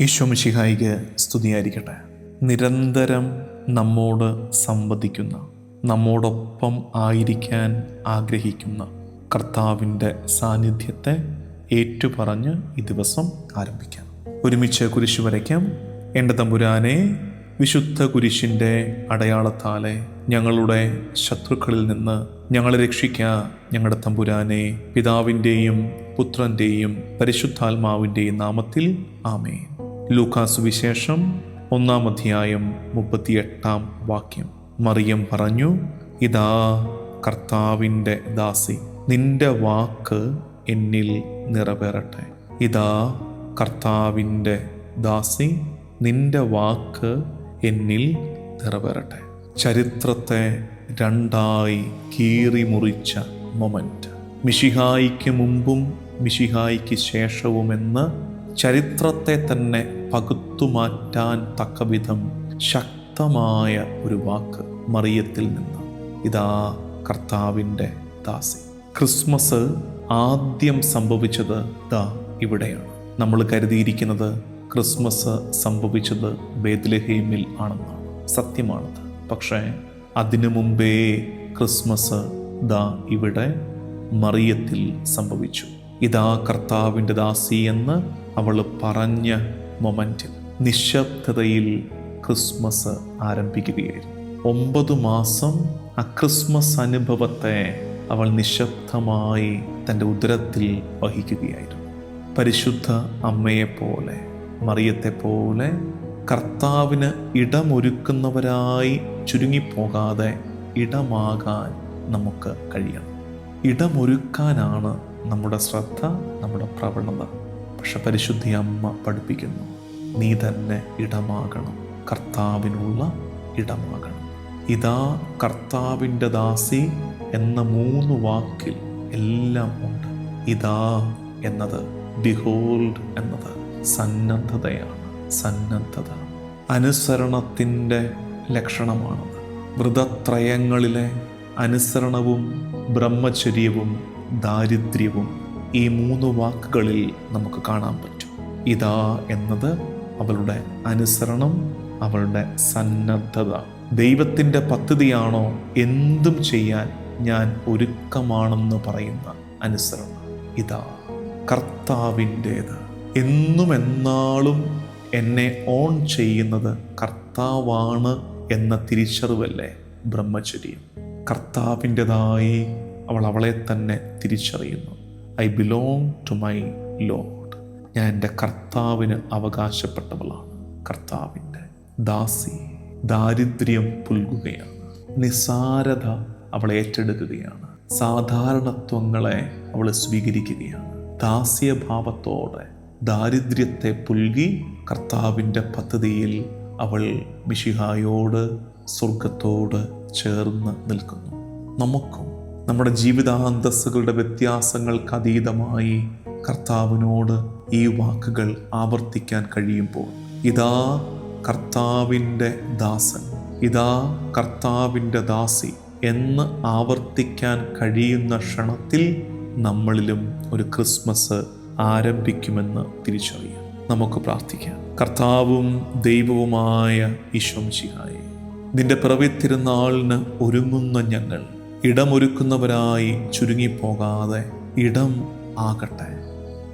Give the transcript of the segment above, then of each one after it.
ഈശോമിഷിഹായിക്ക് സ്തുതിയായിരിക്കട്ടെ. നിരന്തരം നമ്മോട് സംവദിക്കുന്ന നമ്മോടൊപ്പം ആയിരിക്കാൻ ആഗ്രഹിക്കുന്ന കർത്താവിന്റെ സാന്നിധ്യത്തെ ഏറ്റുപറഞ്ഞ് ഈ ദിവസം ആരംഭിക്കാം. ഒരുമിച്ച് കുരിശു വരയ്ക്കാം. എന്റെ തമ്പുരാനെ വിശുദ്ധ കുരിശിന്റെ അടയാളത്താലെ ഞങ്ങളുടെ ശത്രുക്കളിൽ നിന്ന് ഞങ്ങളെ രക്ഷിക്കുക ഞങ്ങളുടെ തമ്പുരാനെ പിതാവിന്റെയും പുത്രന്റെയും പരിശുദ്ധാത്മാവിന്റെയും നാമത്തിൽ ആമേ ലൂക്കാസ് വിശേഷം ഒന്നാം അധ്യായം മുപ്പത്തിയെട്ടാം വാക്യം. മറിയം പറഞ്ഞു ഇതാ കർത്താവിന്റെ ദാസി നിന്റെ വാക്ക് എന്നിൽ നിറവേറട്ടെ. ഇതാ കർത്താവിന്റെ ദാസി നിന്റെ വാക്ക് എന്നിൽ നിറവേറട്ടെ. ചരിത്രത്തെ രണ്ടായി കീറിമുറിച്ച മുറിച്ച മൊമെന്റ് മിഷിഹായിക്ക് മുമ്പും മിഷിഹായിക്ക് ശേഷവുമെന്ന് ചരിത്രത്തെ തന്നെ പകുത്തുമാറ്റാൻ തക്കവിധം ശക്തമായ ഒരു വാക്ക് മറിയത്തിൽ നിന്ന്. ഇതാ കർത്താവിന്റെ ദാസി. ക്രിസ്മസ് ആദ്യം സംഭവിച്ചത് ദാ ഇവിടെയാണ്. നമ്മൾ കരുതിയിരിക്കുന്നത് ക്രിസ്മസ് സംഭവിച്ചത് ബേദ്ലഹീമിൽ ആണെന്നാണ്. സത്യമാണത്. പക്ഷേ അതിനു മുമ്പേ ക്രിസ്മസ് ദാ ഇവിടെ മറിയത്തിൽ സംഭവിച്ചു. ഇതാ കർത്താവിന്റെ ദാസി എന്ന് അവൾ പറഞ്ഞ മൊമെന്റിൽ നിശബ്ദതയിൽ ക്രിസ്മസ് ആരംഭിക്കുകയായിരുന്നു. ഒമ്പത് മാസം ആ ക്രിസ്മസ് അനുഭവത്തെ അവൾ നിശബ്ദമായി തന്റെ ഉദരത്തിൽ വഹിക്കുകയായിരുന്നു. പരിശുദ്ധ അമ്മയെപ്പോലെ മറിയത്തെപ്പോലെ കർത്താവിന് ഇടമൊരുക്കുന്നവരായി ചുരുങ്ങിപ്പോകാതെ ഇടമാകാൻ നമുക്ക് കഴിയണം. ഇടമൊരുക്കാനാണ് നമ്മുടെ ശ്രദ്ധ നമ്മുടെ പ്രവണത. പക്ഷെ പരിശുദ്ധി അമ്മ പഠിപ്പിക്കുന്നു. നീ തന്നെ ഇടമാകണം. കർത്താവിനുള്ള ഇടമാകണം. ഇതാ കർത്താവിന്റെ ദാസി എന്ന മൂന്ന് വാക്കിൽ എല്ലാം ഉണ്ട്. ഇതാ എന്നത് ബിഹോൾഡ് എന്നത് സന്നദ്ധതയാണ്. സന്നദ്ധത അനുസരണത്തിന്റെ ലക്ഷണമാണത്. വ്രതത്രയങ്ങളിലെ അനുസരണവും ബ്രഹ്മചര്യവും ദാരിദ്ര്യവും ഈ മൂന്ന് വാക്കുകളിൽ നമുക്ക് കാണാൻ പറ്റും. ഇതാ എന്നത് അവളുടെ അനുസരണം അവളുടെ സന്നദ്ധത. ദൈവത്തിന്റെ പദ്ധതിയാണോ എന്തും ചെയ്യാൻ ഞാൻ ഒരുക്കമാണെന്ന് പറയുന്ന അനുസരണം. ഇതാ കർത്താവിന്റേത്. എന്നും എന്നാളും എന്നെ ഓൺ ചെയ്യുന്നത് കർത്താവാണ് എന്ന തിരിച്ചറിവല്ലേ ബ്രഹ്മചര്യം. കർത്താവിന്റെതായി അവൾ അവളെ തന്നെ തിരിച്ചറിയുന്നു. I belong to my lord ഞാൻ എന്റെ കർത്താവിന് അവകാശപ്പെട്ടവളാണ്. കർത്താവിന്റെ ദാസി ദാരിദ്ര്യം പുൽകുകയാണ്. നിസാരത അവൾ ഏറ്റെടുക്കുകയാണ്. സാധാരണത്വങ്ങളെ അവൾ സ്വീകരിക്കുകയാണ്. ദാസ്യഭാവത്തോടെ ദാരിദ്ര്യത്തെ പുൽകി കർത്താവിന്റെ പദ്ധതിയിൽ അവൾ മിഷിഹായോട് സ്വർഗത്തോട് ചേർന്ന് നിൽക്കുന്നു. നമുക്കും നമ്മുടെ ജീവിതാന്തസ്സുകളുടെ വ്യത്യാസങ്ങൾക്ക് അതീതമായി കർത്താവിനോട് ഈ വാക്കുകൾ ആവർത്തിക്കാൻ കഴിയുമ്പോൾ ഇതാ കർത്താവിന്റെ ദാസൻ ഇതാ കർത്താവിന്റെ ദാസി എന്ന് ആവർത്തിക്കാൻ കഴിയുന്ന ക്ഷണത്തിൽ നമ്മളിലും ഒരു ക്രിസ്മസ് ആരംഭിക്കുമെന്ന് തിരിച്ചറിയാം. നമുക്ക് പ്രാർത്ഥിക്കാം. കർത്താവും ദൈവവുമായ ഈശോംശിഹായി നിന്റെ പിറവി തിരുനാളിന് ഒരുങ്ങുന്ന ഞങ്ങൾ ഇടമൊരുക്കുന്നവരായി ചുരുങ്ങിപ്പോകാതെ ഇടം ആകട്ടെ.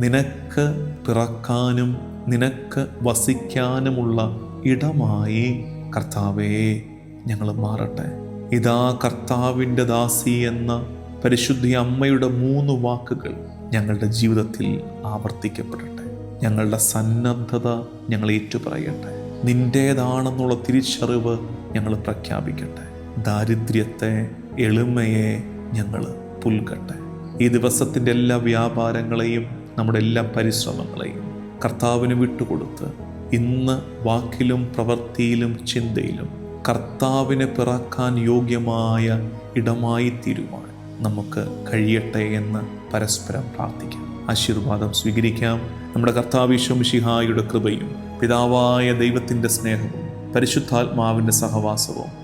നിനക്ക് പിറക്കാനും നിനക്ക് വസിക്കാനുമുള്ള ഇടമായി കർത്താവേ ഞങ്ങൾ മാറട്ടെ. ഇതാ കർത്താവിന്റെ ദാസി എന്ന പരിശുദ്ധി അമ്മയുടെ മൂന്ന് വാക്കുകൾ ഞങ്ങളുടെ ജീവിതത്തിൽ ആവർത്തിക്കപ്പെടട്ടെ. ഞങ്ങളുടെ സന്നദ്ധത ഞങ്ങൾ ഏറ്റുപറയട്ടെ. നിന്റേതാണെന്നുള്ള തിരിച്ചറിവ് ഞങ്ങൾ പ്രഖ്യാപിക്കട്ടെ. ദാരിദ്ര്യത്തെ എളിമയെ ഞങ്ങൾ പുൽകട്ടെ. ഈ ദിവസത്തിന്റെ എല്ലാ വ്യാപാരങ്ങളെയും നമ്മുടെ എല്ലാ പരിശ്രമങ്ങളെയും കർത്താവിന് വിട്ടുകൊടുത്ത് ഇന്ന് വാക്കിലും പ്രവൃത്തിയിലും ചിന്തയിലും കർത്താവിനെ പിറക്കാൻ യോഗ്യമായ ഇടമായി തീരുവാൻ നമുക്ക് കഴിയട്ടെ എന്ന് പരസ്പരം പ്രാർത്ഥിക്കാം. ആശീർവാദം സ്വീകരിക്കാം. നമ്മുടെ കർത്താവിശ്വമിഷിഹായുടെ കൃപയും പിതാവായ ദൈവത്തിന്റെ സ്നേഹവും പരിശുദ്ധാത്മാവിന്റെ സഹവാസവും